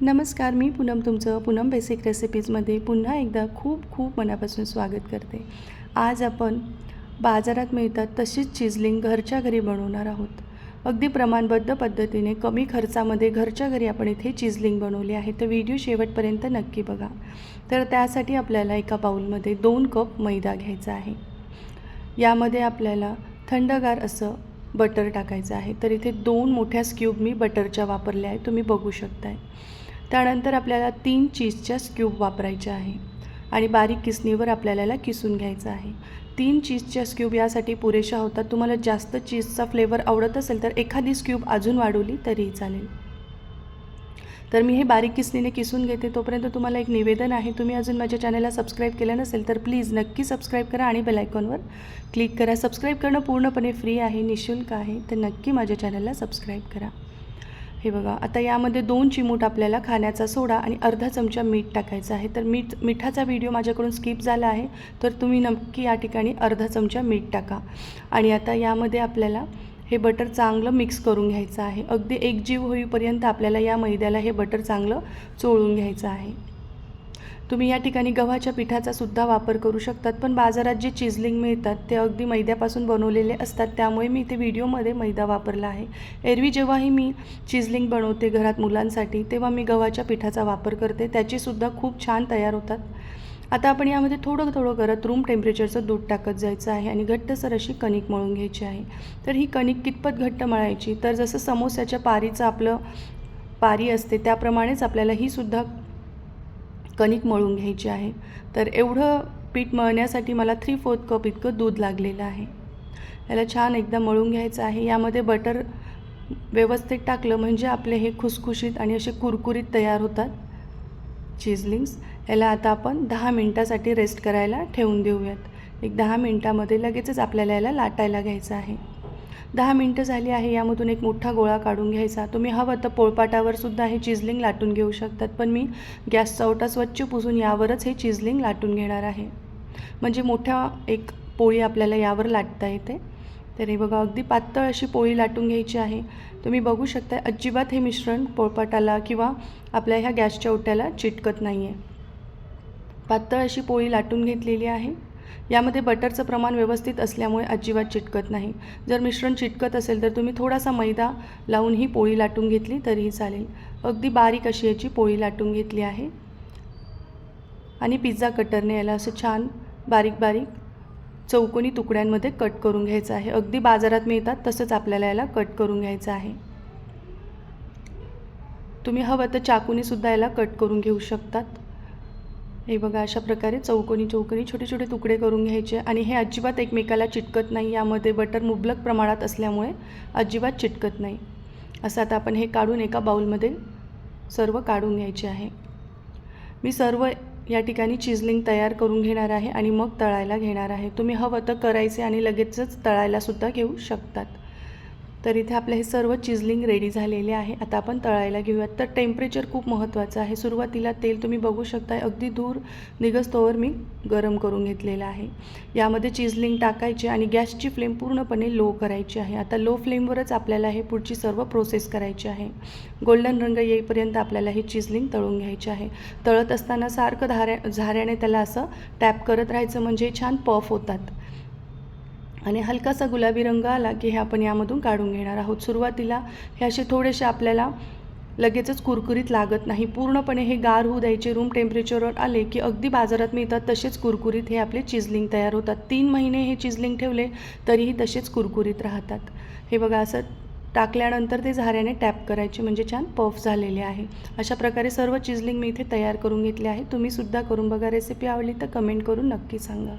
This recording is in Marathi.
नमस्कार मी पूनम तुमचं पूनम बेसिक रेसिपीजमध्ये पुन्हा एकदा खूप खूप मनापासून स्वागत करते. आज आपण बाजारात मिळतात तशीच चिजलिंग घरच्या घरी बनवणार आहोत. अगदी प्रमाणबद्ध पद्धतीने कमी खर्चामध्ये घरच्या घरी आपण इथे चिजलिंग बनवली आहे. तर व्हिडिओ शेवटपर्यंत नक्की बघा. तर त्यासाठी आपल्याला एका बाऊलमध्ये दोन कप मैदा घ्यायचा आहे. यामध्ये आपल्याला थंडगार असं बटर टाकायचं आहे. तर इथे दोन मोठ्या स्क्यूब मी बटरच्या वापरल्या आहे तुम्ही बघू शकताय. त्यानंतर आपल्याला तीन चीजच्या स्क्यूब वापरायच्या आहे. आणि बारीक किसणीवर आपल्याला याला किसून घ्यायचं आहे. तीन चीजच्या स्क्यूब यासाठी पुरेशा होतात. तुम्हाला जास्त चीजचा फ्लेवर आवडत असेल तर एखादी स्क्यूब अजून वाढवली तरीही चालेल. तर मी हे बारीक किसणीने किसून घेते. तोपर्यंत तुम्हाला एक निवेदन आहे. तुम्ही अजून माझ्या चॅनलला सबस्क्राईब केलं नसेल तर प्लीज नक्की सबस्क्राईब करा आणि बेलायकॉनवर क्लिक करा. सबस्क्राईब करणं पूर्णपणे फ्री आहे निशुल्क आहे. तर नक्की माझ्या चॅनलला सबस्क्राईब करा. हे बघा आता यामध्ये दोन चिमूट आपल्याला खाण्याचा सोडा आणि अर्धा चमचा मीठ टाकायचं आहे. तर मीठ मिठाचा व्हिडिओ माझ्याकडून स्किप झाला आहे. तर तुम्ही नक्की या ठिकाणी अर्धा चमचा मीठ टाका. आणि आता यामध्ये आपल्याला हे बटर चांगलं मिक्स करून घ्यायचं आहे. अगदी एकजीव होईपर्यंत आपल्याला या मैद्याला हे बटर चांगलं चोळून घ्यायचं आहे. तुम्ही या ठिकाणी गव्हाच्या पिठाचा सुद्धा वापर करू शकतात पण बाजारात जे चिजलिंग मिळतात ते अगदी मैद्यापासून बनवलेले असतात. त्यामुळे मी इथे व्हिडिओमध्ये मैदा वापरला आहे. एरवी जेव्हाही मी चिजलिंग बनवते घरात मुलांसाठी तेव्हा मी गव्हाच्या पिठाचा वापर करते. त्याचीसुद्धा खूप छान तयार होतात. आता आपण यामध्ये थोडं थोडं करत रूम टेम्परेचरचं दूध टाकत जायचं आहे आणि घट्टसर अशी कणिक मळून घ्यायची आहे. तर ही कणिक कितपत घट्ट मळायची? तर जसं समोस्याच्या पारीचं आपलं पारी असते त्याप्रमाणेच आपल्याला ही सुद्धा कणिक मळून घ्यायची आहे. तर एवढं पीठ मळण्यासाठी मला थ्री फोर्थ कप इतकं दूध लागलेलं आहे. याला छान एकदा मळून घ्यायचं आहे. यामध्ये बटर व्यवस्थित टाकलं म्हणजे आपले हे खुसखुशीत आणि असे कुरकुरीत तयार होतात. चिजलिंग्स याला आता आपण दहा मिनटासाठी रेस्ट करायला ठेवून देऊयात. एक दहा मिनटामध्ये लगेचच आपल्याला याला लाटायला घ्यायचं आहे. दहा मिनटं झाली आहे यामधून एक मोठा गोळा काढून घ्यायचा. तुम्ही हवं तर पोळपाटावर सुद्धा हे चिजलिंग लाटून घेऊ शकतात पण मी गॅस चवटा स्वच्छ पुसून यावरच हे चिजलिंग लाटून घेणार आहे. म्हणजे मोठ्या एक पोळी आपल्याला यावर लाटता येते. तर हे बघा अगदी पातळ अशी पोळी लाटून घ्यायची आहे. तुम्ही बघू शकता अजिबात हे मिश्रण पोळपाटाला किंवा आपल्या ह्या गॅसच्या ओट्याला चिटकत नाही आहे पातळ अशी पोळी लाटून घेतलेली आहे. यामध्ये बटरचं प्रमाण व्यवस्थित असल्यामुळे अजिबात चिटकत नाही. जर मिश्रण चिटकत असेल तर तुम्ही थोडासा मैदा लावून ही पोळी लाटून घेतली तरीही चालेल. अगदी बारीक अशी याची पोळी लाटून घेतली आहे. आणि पिझ्झा कटरने याला असं छान बारीक बारीक चौकोनी तुकड्यांमध्ये कट करून घ्यायचं आहे. अगदी बाजारात मिळतात तसंच आपल्याला याला कट करून घ्यायचं आहे. तुम्ही हवं तर चाकूनीसुद्धा याला कट करून घेऊ शकतात. हे बघा अशा प्रकारे चौकोनी चौकोनी छोटे छोटे तुकडे करून घ्यायचे आणि हे अजिबात एकमेकाला चिटकत नाही. यामध्ये बटर मुबलक प्रमाणात असल्यामुळे अजिबात चिटकत नाही. असं आता आपण हे काढून एका बाऊलमध्ये सर्व काढून घ्यायचे आहे. मी सर्व या ठिकाणी चिजलिंग तयार करून घेणार आहे आणि मग तळायला घेणार आहे. तुम्ही हवं तर करायचे आणि लगेचच तळायलासुद्धा घेऊ शकतात. तर इथे आपलं हे सर्व चिजलिंग रेडी झालेले आहे. आता आपण तळायला घेऊयात. तर टेम्परेचर खूप महत्त्वाचं आहे. सुरुवातीला तेल तुम्ही बघू शकता अगदी दूर निघस्तोवर मी गरम करून घेतलेलं आहे. यामध्ये चिजलिंग टाकायची आणि गॅसची फ्लेम पूर्णपणे लो करायची आहे. आता लो फ्लेमवरच आपल्याला हे पुढची सर्व प्रोसेस करायची आहे. गोल्डन रंग येईपर्यंत आपल्याला हे चिजलिंग तळून घ्यायचे आहे. तळत असताना सारखं धाऱ्या झाऱ्याने त्याला असं टॅप करत राहायचं. म्हणजे छान पफ होतात. आणि हलकासा गुलाबी रंग आला की हे आपण यामधून काढून घेणार आहोत. सुरुवातीला हे असे थोडेसे आपल्याला लगेचच कुरकुरीत लागत नाही. पूर्णपणे हे गार होऊ द्यायचे. रूम टेम्परेचरवर आले की अगदी बाजारात मिळतात तसेच कुरकुरीत हे आपले चिजलिंग तयार होतात. तीन महिने हे चिजलिंग ठेवले तरीही तसेच कुरकुरीत राहतात. हे बघा असं टाकल्यानंतर ते झाऱ्याने टॅप करायचे. म्हणजे छान पफ झालेले आहे. अशा प्रकारे सर्व चिजलिंग मी इथे तयार करून घेतले आहे. तुम्हीसुद्धा करून बघा. रेसिपी आवडली तर कमेंट करून नक्की सांगा.